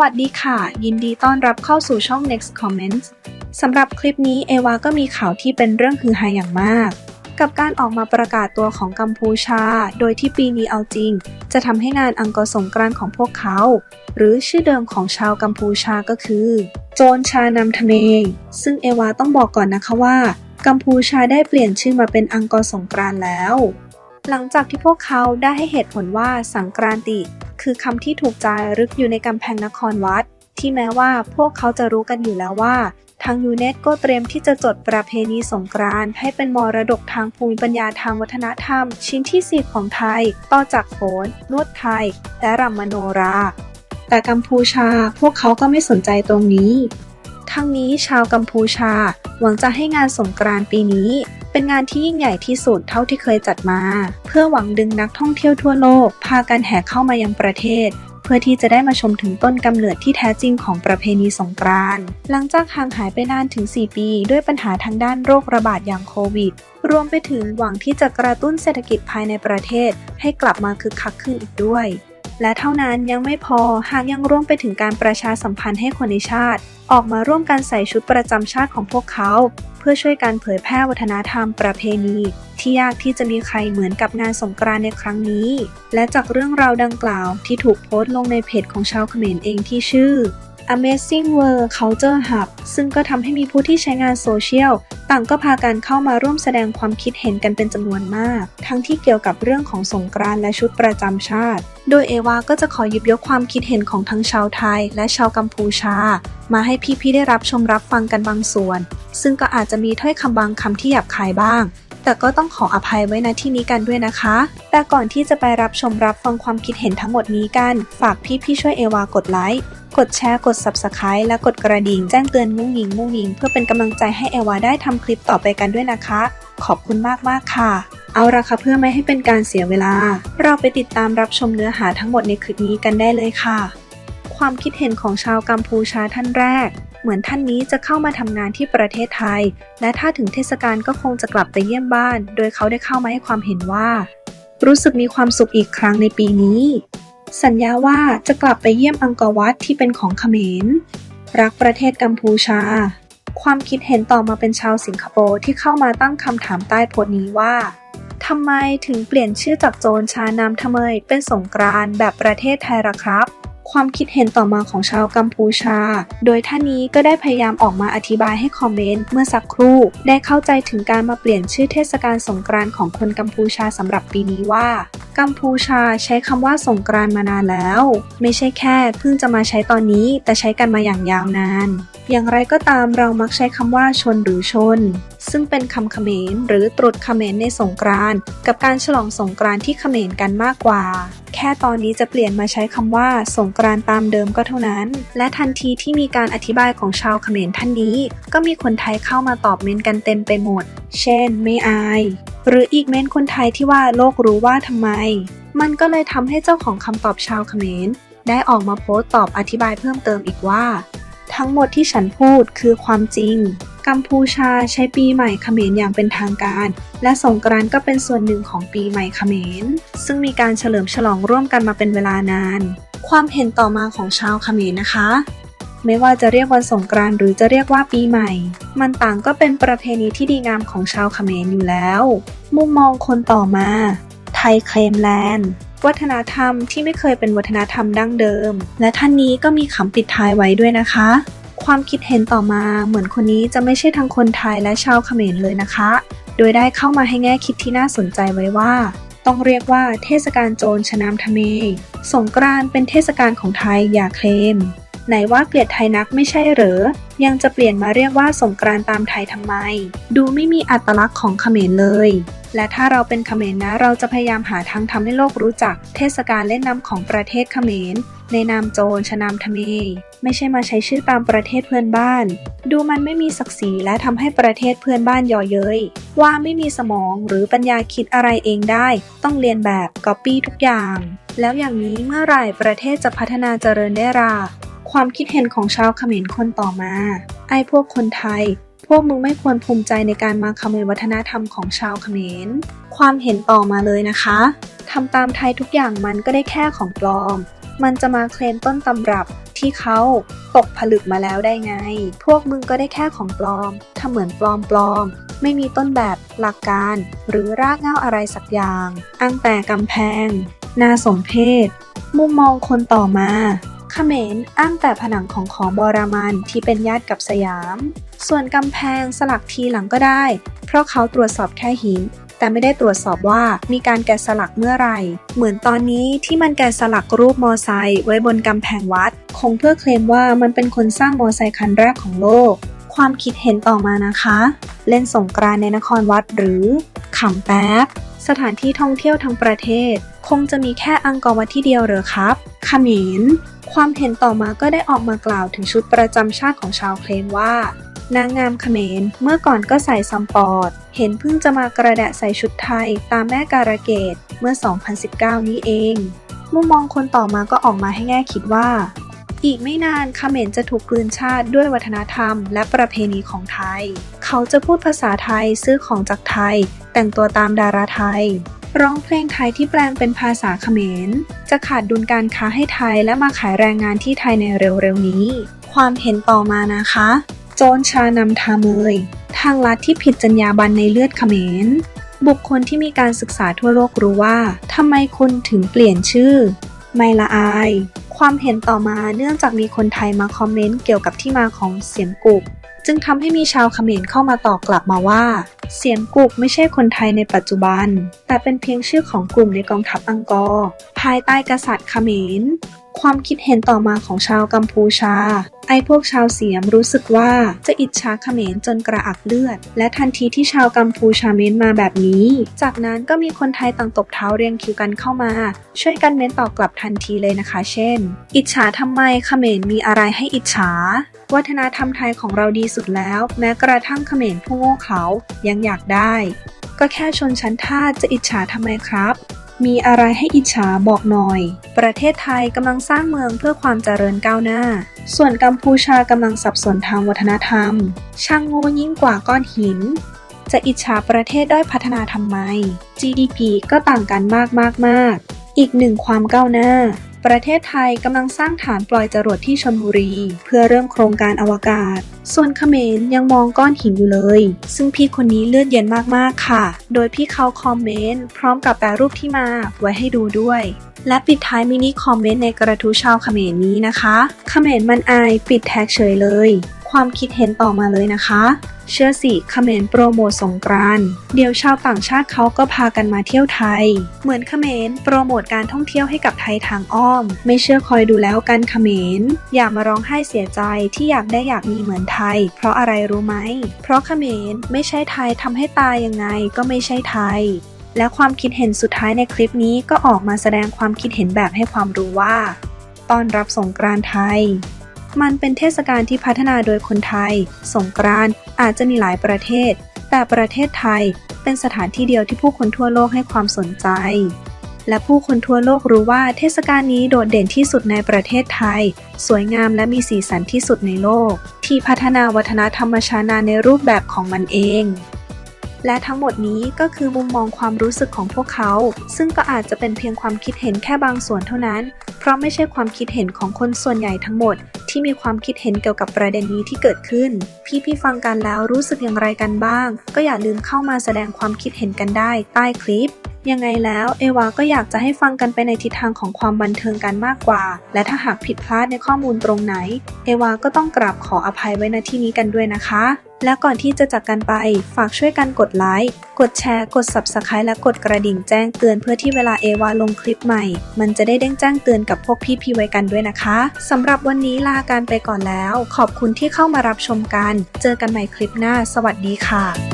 วัสดีค่ะ ยินดีต้อนรับเข้าสู่ช่อง Next Comments สำหรับคลิปนี้เอวาก็มีข่าวที่เป็นเรื่องฮือฮาอย่างมาก กับการออกมาประกาศตัวของกัมพูชา โดยที่ปีนี้เอาจริง จะทำให้งานอังกอร์สงกรานของพวกเขา หรือชื่อเดิมของชาวกัมพูชาก็คือ โจนชานำทเมงซึ่งเอวาต้องบอกก่อนนะคะว่า กัมพูชาได้เปลี่ยนชื่อมาเป็นอังกอร์สงกรานแล้ว หลังจากที่พวกเขาได้ให้เหตุผลว่าสังกรานติ คือคำที่ถูกจารึกอยู่ในกำแพงนครวัด ที่แม้ว่าพวกเขาจะรู้กันอยู่แล้วว่า ทางยูเนสโกเตรียมที่จะจดประเพณีสงกรานต์ให้เป็นมรดกทางภูมิปัญญาทางวัฒนธรรม ชิ้นที่ 4 ของไทย ต่อจากโขน นวดไทย และรำมโนรา แต่กัมพูชาพวกเขาก็ไม่สนใจตรงนี้ ทั้งนี้ชาวกัมพูชาหวังจะให้งานสงกรานต์ปีนี้ เป็นงานที่ยิ่งใหญ่ที่สุดเท่าที่เคยจัดมา เพื่อหวังดึงนักท่องเที่ยวทั่วโลก พากันแห่เข้ามายังประเทศเพื่อที่จะได้มาชมถึงต้นกำเนิดที่แท้จริงของประเพณีสงกรานต์หลังจากห่างหายไปนานถึง 4 ปี ด้วยปัญหาทางด้านโรคระบาดอย่างโควิด รวมไปถึงหวังที่จะกระตุ้นเศรษฐกิจภายในประเทศ ให้กลับมาคึกคักขึ้นอีกด้วย และเท่านั้นยังไม่พอหากยังร่วมไปถึงการประชาสัมพันธ์ให้คนในชาติ ออกมาร่วมกันใส่ชุดประจำชาติของพวกเขา เพื่อช่วยการเผยแพร่วัฒนธรรมประเพณี ที่ยากที่จะมีใครเหมือนกับงานสงกรานต์ในครั้งนี้ และจากเรื่องราวดังกล่าวที่ถูกโพสต์ลงในเพจของชาวเขมรเองที่ชื่อ Amazing World Culture Hub ซึ่งก็ทำให้มีผู้ที่ใช้งานโซเชียลต่างก็พากันเข้ามาร่วมแสดงความคิดเห็นกันเป็นจำนวนมาก ทั้งที่เกี่ยวกับเรื่องของสงกรานต์และชุดประจำชาติ โดยเอวาก็จะขอหยิบยกความคิดเห็นของทั้งชาวไทย และชาวกัมพูชา มาให้พี่ๆได้รับชมรับฟังกันบางส่วน ซึ่งก็อาจจะมีถ้อยคำบางคำที่หยาบคายบ้างแต่ก็ต้องขออภัยไว้ณที่นี้กันด้วยนะคะ แต่ก่อนที่จะไปรับชมรับฟังความคิดเห็นทั้งหมดนี้กัน ฝากพี่ๆช่วยเอวากดไลค์ กดแชร์ กด Subscribe และกดกระดิ่งแจ้งเตือนมุ้งยิงมุ้งยิง เพื่อเป็นกำลังใจให้เอวาได้ทำคลิปต่อไปกันด้วยนะคะ ขอบคุณมากๆค่ะ เอาละค่ะเพื่อไม่ให้เป็นการเสียเวลา เราไปติดตามรับชมเนื้อหาทั้งหมดในคลิปนี้กันได้เลยค่ะ ความคิดเห็นของชาวกัมพูชาท่านแรกเหมือนท่านนี้จะเข้ามาทำงานที่ประเทศไทย และถ้าถึงเทศกาลก็คงจะกลับไปเยี่ยมบ้าน โดยเขาได้เข้ามาให้ความเห็นว่า รู้สึกมีความสุขอีกครั้งในปีนี้ สัญญาว่าจะกลับไปเยี่ยมอังกอร์วัดที่เป็นของเขมร รักประเทศกัมพูชา ความคิดเห็นต่อมาเป็นชาวสิงคโปร์ที่เข้ามาตั้งคำถามใต้โพสต์นี้ว่าทำไมถึงเปลี่ยนชื่อจากโจรชานามทเมยเป็นสงกรานต์แบบประเทศไทยละครับ ความคิดเห็นต่อมาของชาวกัมพูชา โดยท่านนี้ก็ได้พยายามออกมาอธิบายให้คอมเมนต์เมื่อสักครู่ ได้เข้าใจถึงการมาเปลี่ยนชื่อเทศกาลสงกรานต์ของคนกัมพูชาสำหรับปีนี้ว่า กัมพูชาใช้คำว่าสงกรานมานานแล้ว ไม่ใช่แค่เพิ่งจะมาใช้ตอนนี้ แต่ใช้กันมาอย่างยาวนาน อย่างไรก็ตามเรามักใช้คำว่าชนหรือชน ซึ่งเป็นคำเขมรหรือตรุษเขมรในสงกรานกับการฉลองสงกรานที่เขมรกันมากกว่า แค่ตอนนี้จะเปลี่ยนมาใช้คำว่าสงกรานต์ตามเดิมก็เท่านั้น และทันทีที่มีการอธิบายของชาวเขมรท่านนี้ ก็มีคนไทยเข้ามาตอบเมนต์กันเต็มไปหมด เช่น ไม่อาย หรืออีกเมนคนไทยที่ว่าโลกรู้ว่าทำไม มันก็เลยทำให้เจ้าของคำตอบชาวเขมรได้ออกมาโพสต์ตอบอธิบายเพิ่มเติมอีกว่า ทั้งหมดที่ฉันพูดคือความจริง กัมพูชาใช้ปีใหม่เขมรอย่างเป็นทางการ และสงกรานต์ก็เป็นส่วนหนึ่งของปีใหม่เขมร ซึ่งมีการเฉลิมฉลองร่วมกันมาเป็นเวลานาน ความเห็นต่อมาของชาวเขมรนะคะ ไม่ว่าจะเรียกวันสงกรานต์หรือจะเรียกว่าปีใหม่ มันต่างก็เป็นประเพณีที่ดีงามของชาวเขมรอยู่แล้ว มุมมองคนต่อมา ไทยเคลมแลนด์ วัฒนธรรมที่ไม่เคยเป็นวัฒนธรรมดั้งเดิม และท่านนี้ก็มีคำปิดท้ายไว้ด้วยนะคะ ความคิดเห็นต่อมาเหมือนคนนี้จะไม่ใช่ทั้งคนไทยและชาวเขมรเลยนะคะ โดยได้เข้ามาให้แง่คิดที่น่าสนใจไว้ว่าต้องเรียกว่าเทศกาลโจรชนามทะเม สงกรานต์เป็นเทศกาลของไทยอย่าเคลม ไหนว่าเกลียดไทยนักไม่ใช่เหรอ ยังจะเปลี่ยนมาเรียกว่าสงกรานตามไทยทำไม ดูไม่มีอัตลักษณ์ของเขมรเลย และถ้าเราเป็นเขมรนะ เราจะพยายามหาทางทำให้โลกรู้จัก เทศกาลเล่นน้ำของประเทศเขมร ในนามโจรชนามทเม ไม่ใช่มาใช้ชื่อตามประเทศเพื่อนบ้าน ดูมันไม่มีศักดิ์ศรีและทำให้ประเทศเพื่อนบ้านย่อเย้ยว่าไม่มีสมองหรือปัญญาคิดอะไรเองได้ ต้องเรียนแบบก๊อปปี้ทุกอย่าง แล้วอย่างนี้เมื่อไหร่ประเทศจะพัฒนาเจริญได้รา ความคิดเห็นของชาวเขมรคนต่อมา ไอ้พวกคนไทย พวกมึงไม่ควรภูมิใจในการมาขโมยวัฒนธรรมของชาวเขมร ความเห็นต่อมาเลยนะคะทำตามไทยทุกอย่างมันก็ได้แค่ของปลอม มันจะมาเคลมต้นตำรับที่เขาตกผลึกมาแล้วได้ไง พวกมึงก็ได้แค่ของปลอมทำเหมือนปลอมปลอม ไม่มีต้นแบบหลักการ หรือรากเหง้าอะไรสักอย่าง อ้างแต่กำแพง น่าสมเพชมุมมองคนต่อมา เขมรอ้างแต่ผนังของของบรามันที่เป็นญาติกับสยาม ส่วนกำแพงสลักทีหลังก็ได้ เพราะเขาตรวจสอบแค่หิน แต่ไม่ได้ตรวจสอบว่ามีการแกะสลักเมื่อไหร่ เหมือนตอนนี้ที่มันแกะสลักรูปมอไซค์ไว้บนกำแพงวัด คงเพื่อเคลมว่ามันเป็นคนสร้างมอไซค์คันแรกของโลก ความคิดเห็นต่อมานะคะ เล่นสงกรานต์ในนครวัดหรือขำแป๊บสถานที่ท่องเที่ยวทั้งประเทศ คงจะมีแค่อังกอร์วัดที่เดียวเหรอครับเขมร ความเห็นต่อมาก็ได้ออกมากล่าวถึงชุดประจำชาติของชาวเคลมว่า นางงามเขมรเมื่อก่อนก็ใส่ซัมปอร์ตเห็นเพิ่งจะมากระแดะใส่ชุดไทยตามแม่การะเกดเมื่อ 2019 นี้เอง มุมมองคนต่อมาก็ออกมาให้แง่คิดว่า อีกไม่นานเขมรจะถูกกลืนชาติด้วยวัฒนธรรม และประเพณีของไทย เขาจะพูดภาษาไทยซื้อของจากไทย แต่งตัวตามดาราไทย ร้องเพลงไทยที่แปลงเป็นภาษาเขมร จะขาดดุลการค้าให้ไทยและมาขายแรงงานที่ไทยในเร็วๆนี้ ความเห็นต่อมานะคะ โจรชานำทาเมย ทางลัดที่ผิดจรรยาบรรณในเลือดเขมร บุคคลที่มีการศึกษาทั่วโลกรู้ว่าทำไมคุณถึงเปลี่ยนชื่อ ไมละอาย ความเห็นต่อมาเนื่องจากมีคนไทยมาคอมเมนต์เกี่ยวกับที่มาของเสียงกุก จึงทำให้มีชาวเขมรเข้ามาตอบกลับมาว่า เสียงกุกไม่ใช่คนไทยในปัจจุบัน แต่เป็นเพียงชื่อของกลุ่มในกองทัพอังกอร์ภายใต้กษัตริย์เขมร ความคิดเห็นต่อมาของชาวกัมพูชา ไอ้พวกชาวเสียมรู้สึกว่าจะอิจฉาเขมรจนกระอักเลือด และทันทีที่ชาวกัมพูชาเม้นมาแบบนี้ จากนั้นก็มีคนไทยต่างตบเท้าเรียงคิวกันเข้ามา ช่วยกันเม้นตอบกลับทันทีเลยนะคะ เช่น อิจฉาทำไมเขมรมีอะไรให้อิจฉา วัฒนธรรมไทยของเราดีสุดแล้ว แม้กระทั่งเขมรผู้โง่เขายังอยากได้ ก็แค่ชนชั้นทาสจะอิจฉาทำไมครับ มีอะไรให้อิจฉาบอกหน่อย ประเทศไทยกำลังสร้างเมืองเพื่อความเจริญก้าวหน้า ส่วนกัมพูชากำลังสับสนทางวัฒนธรรม ช่างโง่ยิ่งกว่าก้อนหินจะอิจฉาประเทศด้อยพัฒนาทำไม GDP ก็ต่างกันมากมากมาก อีกหนึ่งความก้าวหน้า ประเทศไทยกำลังสร้างฐานปล่อยจรวดที่ชลบุรี เพื่อเริ่มโครงการอวกาศ ส่วนเขมรยังมองก้อนหินอยู่เลย ซึ่งพี่คนนี้เลือดเย็นมากๆค่ะ โดยพี่เขาคอมเมนต์พร้อมกับแปรรูปที่มาไว้ให้ดูด้วยและปิดท้ายมินิคอมเมนต์ในกระทู้ชาวเขมรนี้นะคะ เขมรมันอายปิดแท็กเฉยเลย ความคิดเห็นต่อมาเลยนะคะ เชื่อสิเขมรโปรโมทสงกรานเดี๋ยวชาวต่างชาติเขาก็พากันมาเที่ยวไทย เหมือนเขมรโปรโมทการท่องเที่ยวให้กับไทยทางอ้อม ไม่เชื่อคอยดูแล้วกันเขมรอย่ามาร้องไห้เสียใจที่อยากได้อยากมีเหมือนไทย เพราะอะไรรู้ไหม เพราะเขมรไม่ใช่ไทยทำให้ตายยังไงก็ไม่ใช่ไทยและความคิดเห็นสุดท้ายในคลิปนี้ก็ออกมาแสดงความคิดเห็นแบบให้ความรู้ว่าต้อนรับสงกรานต์ไทย มันเป็นเทศกาลที่พัฒนาโดยคนไทย สงกรานต์อาจจะมีหลายประเทศ แต่ประเทศไทยเป็นสถานที่เดียวที่ผู้คนทั่วโลกให้ความสนใจ และผู้คนทั่วโลกรู้ว่าเทศกาลนี้โดดเด่นที่สุดในประเทศไทย สวยงามและมีสีสันที่สุดในโลก ที่พัฒนาวัฒนธรรมชานาในรูปแบบของมันเอง และทั้งหมดนี้ก็คือมุมมองความรู้สึกของพวกเขา ซึ่งก็อาจจะเป็นเพียงความคิดเห็นแค่บางส่วนเท่านั้น เพราะไม่ใช่ความคิดเห็นของคนส่วนใหญ่ทั้งหมด ที่มีความคิดเห็นเกี่ยวกับประเด็นนี้ที่เกิดขึ้น พี่ๆฟังกันแล้วรู้สึกอย่างไรกันบ้าง ก็อย่าลืมเข้ามาแสดงความคิดเห็นกันได้ ใต้คลิปยังไงแล้วเอวาก็อยากจะให้ฟังกันไปในทิศทางของความบันเทิงกันมากกว่า และถ้าหากผิดพลาดในข้อมูลตรงไหน เอวาก็ต้องกราบขออภัยไว้ณที่นี้กันด้วยนะคะ และก่อนที่จะจากกันไป ฝากช่วยกันกดไลค์ กดแชร์ กด Subscribe และกดกระดิ่งแจ้งเตือนเพื่อที่เวลาเอวาลงคลิปใหม่ มันจะได้เด้งแจ้งเตือนกับพวกพี่ๆไว้กันด้วยนะคะ สำหรับวันนี้ลาการไปก่อนแล้ว ขอบคุณที่เข้ามารับชมกัน เจอกันใหม่คลิปหน้า สวัสดีค่ะ